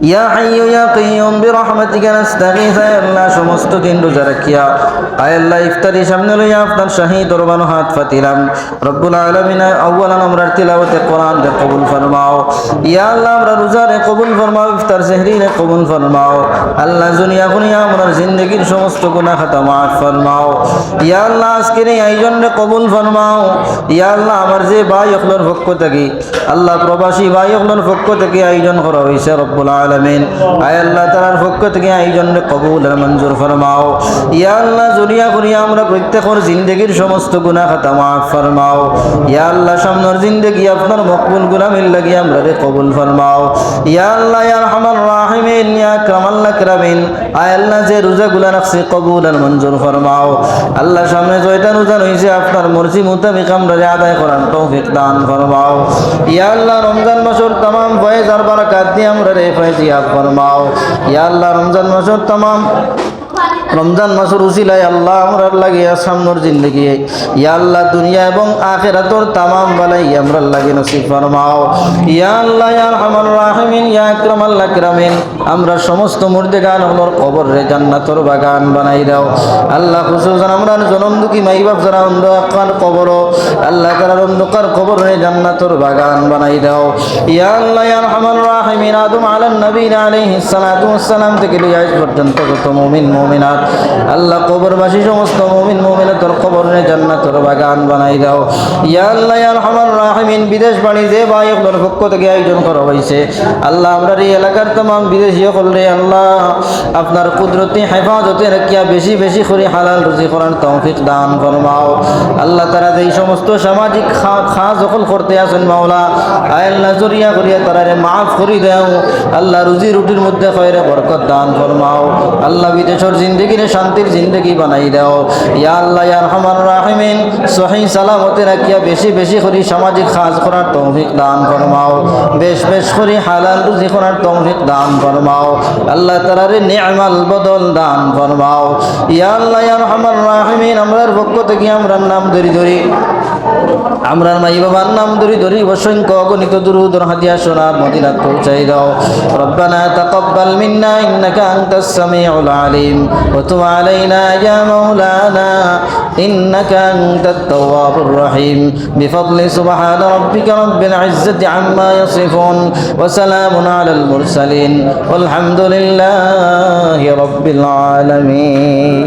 ইয়া হাইয়ু ইয়া আল্লাহ, সমস্ত দিন রোজা রাখিয়া। আয় আল্লাহ সামনে শাহী দরবানো হাত ফাতিলাম কবুল ফরমাও। ইয়া আল্লাহ, আমরা কবুল ফরমাও, ইফতার সেহরি আল্লাহ, দুনিয়া খুনিয়া আমরার জিন্দগির সমস্ত গুনাহ খাতা মাফ ফরমাও। ইয়া আল্লাহ, আজকের এই কবুল ফরমাও। ইয়া আল্লাহ, আমার যে ভাই অকলর পক্ষ থেকে, আল্লাহ প্রবাসী ভাই অকলর পক্ষ থেকে আয়োজন করা হয়েছে রব্বুল আলমিন আয় আল্লাহ তালার পক্ষ থেকে আয়োজন রে কবুল মঞ্জুর ফরমাও। ইয়া আল্লাহ জুরিয়া করিয়া আমরা প্রত্যেকের জিন্দগির সমস্ত গুনাহ খাতা মাফ ফরমাও। ইয়া আল্লাহ, সামনের জিন্দগি আপনার মকবুল গুলামিল লাগি আমরা রে কবুল ফরমাও। ইয়া আল্লাহ, ইয়া রহমান রাহিমিন, ইয়া কামাল্লা কিরামিন আয় আল্লাহ, যে রোজা গুলা রাখছে কবুল আর মঞ্জুর ফরমাও। আল্লাহ, সামনে জয়টা রোজা রয়েছে আপনার মর্জি মোতাবেক আমরা রে আদায় করার তৌফিক দান ফরমাও। ইয়া আল্লাহ, রমজান মাসের তাম ফয়েজ আর বারাকাত দিয়ে আমরা রে ফরমাও। ইয়া আল্লাহ, রমজান মাসের তাম রমজান আল্লাহ লাগিয়া সামনের জিন্দগি। ইয়া আল্লাহ, দুনিয়া এবং তামাম বালাই লাগে ফরমাও। ইয়া আল্লাহ, ইয়া ইয়া আল্লাহ আমরা সমস্ত মুর্দে গান হলোর কবর রে জান্নাতর বাগান বানাই দাও। আল্লাহ খুশুসান আমরা জনম দুঃখী মাই বাপ যারা অন্ধকার কবর, আল্লাহ তারা অন্ধকার কবর রে জান্নাতর বাগান বানাই দাও। ইয়া আল্লাহ, ইয়া রহমান রাহিমিন আদম আলান নবীন আলাইহিস সালাতু সালাম থেকে লিয়ে আজ পর্যন্ত কত মুমিন, মুমিনাত। আল্লাহ কবরবাসী সমস্ত মুমিন মুমিনাতর কবর জান্নাতর বাগান বানাই দাও। ইয়া আল্লাহ, ইয়া রহমান রাহিমিন, বিদেশ বাড়ি যে ভাই আপনার পক্ষ থেকে আয়োজন করা হয়েছে। আল্লাহ, আমরা এই এলাকার তমাম বিদেশি সকল আল্লাহ, আপনার কুদরতি হেফাজতে রাখিয়া বেশি বেশি করে হালাল রুজি করার তৌফিক দান ফরমাও। আল্লাহ তারা এই সমস্ত সামাজিক খা খা যখন করতে আসেন মাওলা, আয় আল্লাহ, জরিয়া করিয়া তারা মাফ করি দেও। আল্লাহ রুজি রুটির মধ্যে খয়রে বরকত দান ফরমাও। আল্লাহ বিদেশের জিন্দগি রে শান্তির জিন্দগি বানাই দাও। ইয়া আল্লাহ ইয়া রহমান রাহিমিন, সহি সালামতে রাখিয়া বেশি বেশি করে সামাজিক কাজ করার তৌফিক দান ফরমাও। বেশ বেশ করে হালাল রুজি করার তৌফিক দান ফরমাও। আল্লাহ তালারে নিয়মাল বদল দান ফরমাও। ইয়া আল্লাহ ইয়া রহমান রাহিমিন, আমরার পক্ষ থেকে আমরার নাম ধরি ধরি। আমরার মাই বাবার নাম ধরি ধরি অসংখ্য অগণিত দুরুদ হাদিয়া সোনার মদিনাত পৌঁছাই দাও রব্বানা তাকাব্বাল মিন্না ইন্নাকা আনতাস সামিউল আলিম ওয়া তুব আলাইনা ইয়া মাওলানা ইন্নাকা আনতাত তাওয়াবুর রহিম বিফadli সুবহান রাব্বিকা রাব্বিল ইজ্জাতি আম্মা ইয়াসিফুন ওয়া সালামুন আলাল মুরসালিন والحمد لله رب العالمين